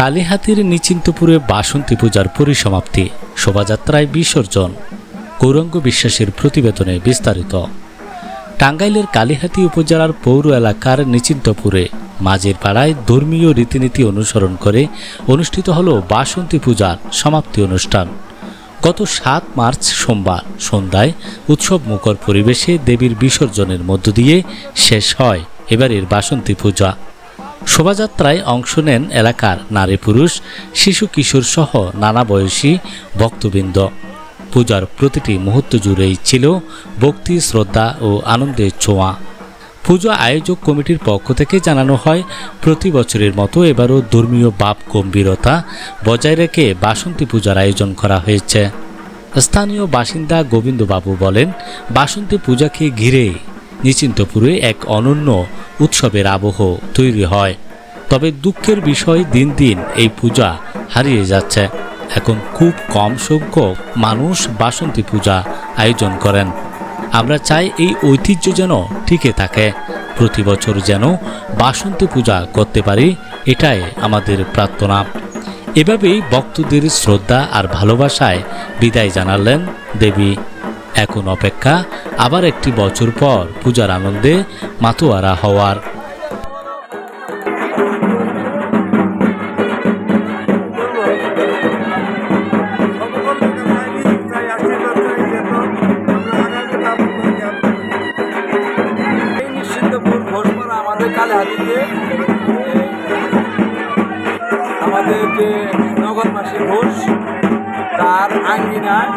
কালীহাতির নিচিন্তপুরে বাসন্তী পূজার পরিসমাপ্তি, শোভাযাত্রায় বিসর্জন, গৌরাঙ্গ বিশ্বাসের প্রতিবেদনে বিস্তারিত। টাঙ্গাইলের কালীহাতি উপজেলার পৌর এলাকার নিচিন্তপুরে মাঝের পাড়ায় ধর্মীয় রীতিনীতি অনুসরণ করে অনুষ্ঠিত হল বাসন্তী পূজার সমাপ্তি অনুষ্ঠান। গত সাত মার্চ সোমবার সন্ধ্যায় উৎসব মুখর পরিবেশে দেবীর বিসর্জনের মধ্য দিয়ে শেষ হয় এবারের বাসন্তী পূজা। শোভাযাত্রায় অংশ নেন এলাকার নারী পুরুষ, শিশু কিশোর সহ নানা বয়সী ভক্তবৃন্দ। পূজার প্রতিটি মুহূর্ত জুড়েই ছিল ভক্তি, শ্রদ্ধা ও আনন্দের ছোঁয়া। পুজো আয়োজক কমিটির পক্ষ থেকে জানানো হয়, প্রতি বছরের মতো এবারও ধর্মীয় বাপ গম্ভীরতা বজায় রেখে বাসন্তী পূজার আয়োজন করা হয়েছে। স্থানীয় বাসিন্দা গোবিন্দবাবু বলেন, বাসন্তী পূজাকে ঘিরে নিশ্চিন্তপুরে এক অনন্য উৎসবের আবহ তৈরি হয়। তবে দুঃখের বিষয় দিন দিন এই পূজা হারিয়ে যাচ্ছে। এখন খুব কম সংখ্যক মানুষ বাসন্তী পূজা আয়োজন করেন। আমরা চাই এই ঐতিহ্য যেন টিকে থাকে। প্রতি বছর যেন বাসন্তী পূজা করতে পারি, এটাই আমাদের প্রার্থনা। এভাবেই ভক্তদের শ্রদ্ধা আর ভালোবাসায় বিদায় জানালেন দেবী এখন অপেক্ষা আবার একটি বছর পর পূজার আনন্দে মাতোয়ারা হওয়ার। আমাদের যে নগরবাসী ঘোষ তার আঙ্গিনায়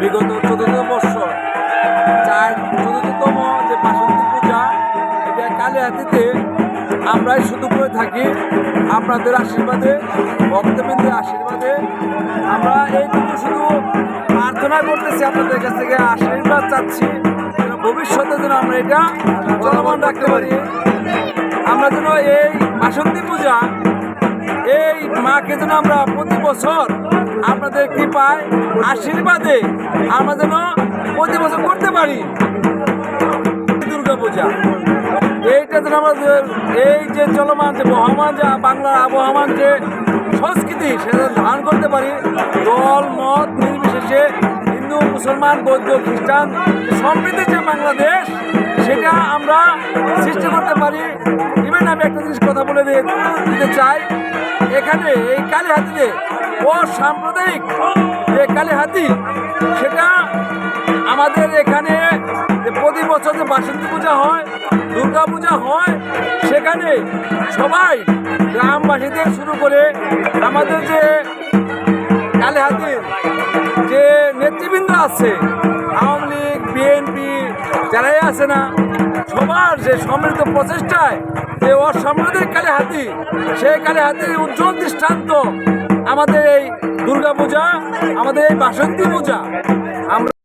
বিগত চতুর্থ বৎসর চার চতুর্থতম যে বাসন্তী পূজা এটা কালেহাতিতে আমরাই শুধু করে থাকি। আপনাদের আশীর্বাদে, ভক্তবৃন্দের আশীর্বাদে, আমরা এইটুকু শুধু প্রার্থনা করতেছি, আপনাদের কাছ থেকে আশীর্বাদ চাচ্ছি। ভবিষ্যতে যেন আমরা এটা চলমান রাখতে পারি। আমরা যেন এই বাসন্তী পূজা এই মাকে যেন আমরা প্রতি বছর আপনাদের কৃপায় আশীর্বাদে আমরা যেন প্রতি বছর করতে পারি। দুর্গা পূজা এইটা যেন আমাদের এই যে চলমান যে বহমান যে বাংলার আবহমান যে সংস্কৃতি, সেটা ধারণ করতে পারি। দল, মত, নির্বিশেষে হিন্দু, মুসলমান, বৌদ্ধ, খ্রিস্টান সমৃদ্ধ যে বাংলাদেশ, সেটা আমরা সৃষ্টি করতে পারি। ইভেন আমি একটা জিনিস কথা বলে দিতে চাই, এখানে এই কালীহাতিতে অসাম্প্রদায়িক যে কালীহাতি, সেটা আমাদের এখানে প্রতি বছর যে বাসন্তী পূজা হয়, দুর্গা পূজা হয়, সেখানে সবাই গ্রামবাসী থেকে শুরু করে আমাদের যে কালীহাতির আছে। আওয়ামী লীগ, বিএনপি, যারাই আছে না, সবার যে সমৃদ্ধ প্রচেষ্টায় যে অসাম্প্রদায়িক কালে হাতি সেই কালে হাতির উজ্জ্বল দৃষ্টান্ত আমাদের এই দুর্গা পূজা আমাদের এই বাসন্তী পূজা। আমরা